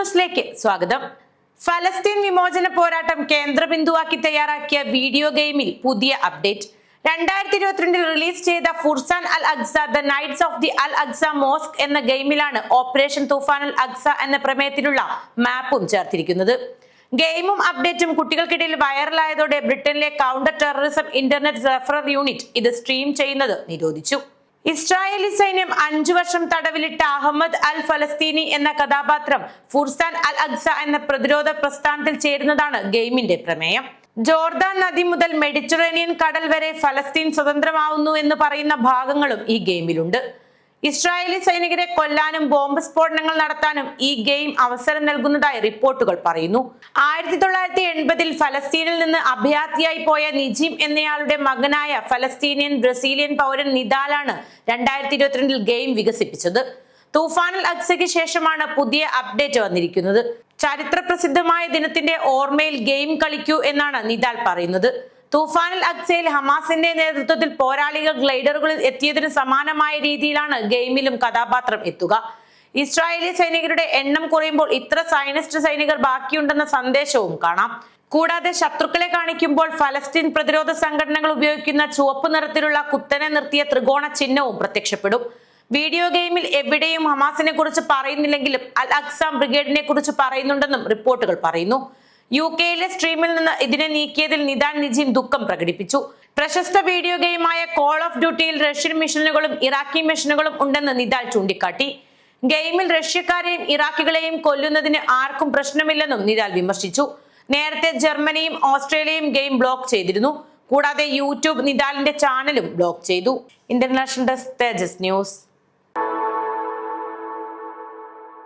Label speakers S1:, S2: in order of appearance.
S1: ന്യൂസിലേക്ക് സ്വാഗതം. ഫലസ്തീൻ വിമോചന പോരാട്ടം കേന്ദ്രബിന്ദുവാക്കി തയ്യാറാക്കിയ വീഡിയോ ഗെയിമിൽ പുതിയ അപ്ഡേറ്റ്. രണ്ടായിരത്തി ഇരുപത്തിരണ്ടിൽ റിലീസ് ചെയ്ത Fursan al Aqsa the knights of the al Aqsa mosque എന്ന ഗെയിമിലാണ് ഓപ്പറേഷൻ തൂഫാൻ അൽ അക്സ എന്ന പ്രമേയത്തിലുള്ള മാപ്പും ചേർത്തിരിക്കുന്നത്. ഗെയിമും അപ്ഡേറ്റും കുട്ടികൾക്കിടയിൽ വൈറലായതോടെ ബ്രിട്ടനിലെ counter terrorism internet referral unit ഇത് സ്ട്രീം ചെയ്യുന്നത് നിരോധിച്ചു. ഇസ്രായേലി സൈന്യം അഞ്ചു വർഷം തടവിലിട്ട അഹമ്മദ് അൽ ഫലസ്തീനി എന്ന കഥാപാത്രം ഫുർസാൻ അൽ അക്സ എന്ന പ്രതിരോധ പ്രസ്ഥാനത്തിൽ ചേരുന്നതാണ് ഗെയിമിന്റെ പ്രമേയം. ജോർദാൻ നദി മുതൽ മെഡിറ്ററേനിയൻ കടൽ വരെ ഫലസ്തീൻ സ്വതന്ത്രമാവുന്നു എന്ന് പറയുന്ന ഭാഗങ്ങളും ഈ ഗെയിമിലുണ്ട്. ഇസ്രായേലി സൈനികരെ കൊല്ലാനും ബോംബ് സ്ഫോടനങ്ങൾ നടത്താനും ഈ ഗെയിം അവസരം നൽകുന്നതായി റിപ്പോർട്ടുകൾ പറയുന്നു. ആയിരത്തി തൊള്ളായിരത്തി എൺപതിൽ ഫലസ്തീനിൽ നിന്ന് അഭയാർത്ഥിയായി പോയ നിജീം എന്നയാളുടെ മകനായ ഫലസ്തീനിയൻ ബ്രസീലിയൻ പൗരൻ നിദാലാണ് രണ്ടായിരത്തി ഇരുപത്തിരണ്ടിൽ ഗെയിം വികസിപ്പിച്ചത്. തൂഫാനൽ അക്സയ്ക്ക് ശേഷമാണ് പുതിയ അപ്ഡേറ്റ് വന്നിരിക്കുന്നത്. ചരിത്ര പ്രസിദ്ധമായ ദിനത്തിന്റെ ഓർമ്മയിൽ ഗെയിം കളിക്കൂ എന്നാണ് നിദാൽ പറയുന്നത്. തൂഫാനിൽ അക്സയിൽ ഹമാസിന്റെ നേതൃത്വത്തിൽ പോരാളികൾ ഗ്ലൈഡറുകളിൽ എത്തിയതിന് സമാനമായ രീതിയിലാണ് ഗെയിമിലും കഥാപാത്രം എത്തുക. ഇസ്രായേലി സൈനികരുടെ എണ്ണം കുറയുമ്പോൾ ഇത്ര സൈനിസ്റ്റ് സൈനികർ ബാക്കിയുണ്ടെന്ന സന്ദേശവും കാണാം. കൂടാതെ ശത്രുക്കളെ കാണിക്കുമ്പോൾ ഫലസ്തീൻ പ്രതിരോധ സംഘടനകൾ ഉപയോഗിക്കുന്ന ചുവപ്പ് നിറത്തിലുള്ള കുത്തനെ നിർത്തിയ ത്രികോണ ചിഹ്നവും പ്രത്യക്ഷപ്പെടും. വീഡിയോ ഗെയിമിൽ എവിടെയും ഹമാസിനെ കുറിച്ച് പറയുന്നില്ലെങ്കിലും അൽ അക്സാം ബ്രിഗേഡിനെ കുറിച്ച് പറയുന്നുണ്ടെന്നും റിപ്പോർട്ടുകൾ പറയുന്നു. യു കെയിലെ സ്ട്രീമിൽ നിന്ന് ഇതിനെ നീക്കിയതിൽ നിദാൻ നിജിൻ ദുഃഖം പ്രകടിപ്പിച്ചു. പ്രശസ്ത വീഡിയോ ഗെയിമായ കോൾ ഓഫ് ഡ്യൂട്ടിയിൽ റഷ്യൻ മിഷനുകളും ഇറാഖി മിഷനുകളും ഉണ്ടെന്ന് നിദാൽ ചൂണ്ടിക്കാട്ടി. ഗെയിമിൽ റഷ്യക്കാരെയും ഇറാഖികളെയും കൊല്ലുന്നതിന് ആർക്കും പ്രശ്നമില്ലെന്നും നിദാൽ വിമർശിച്ചു. നേരത്തെ ജർമ്മനിയും ഓസ്ട്രേലിയയും ഗെയിം ബ്ലോക്ക് ചെയ്തിരുന്നു. കൂടാതെ യൂട്യൂബ് നിദാലിന്റെ ചാനലും ബ്ലോക്ക് ചെയ്തു. ഇന്റർനാഷണൽ ഡെസ്ക് തേജസ് ന്യൂസ്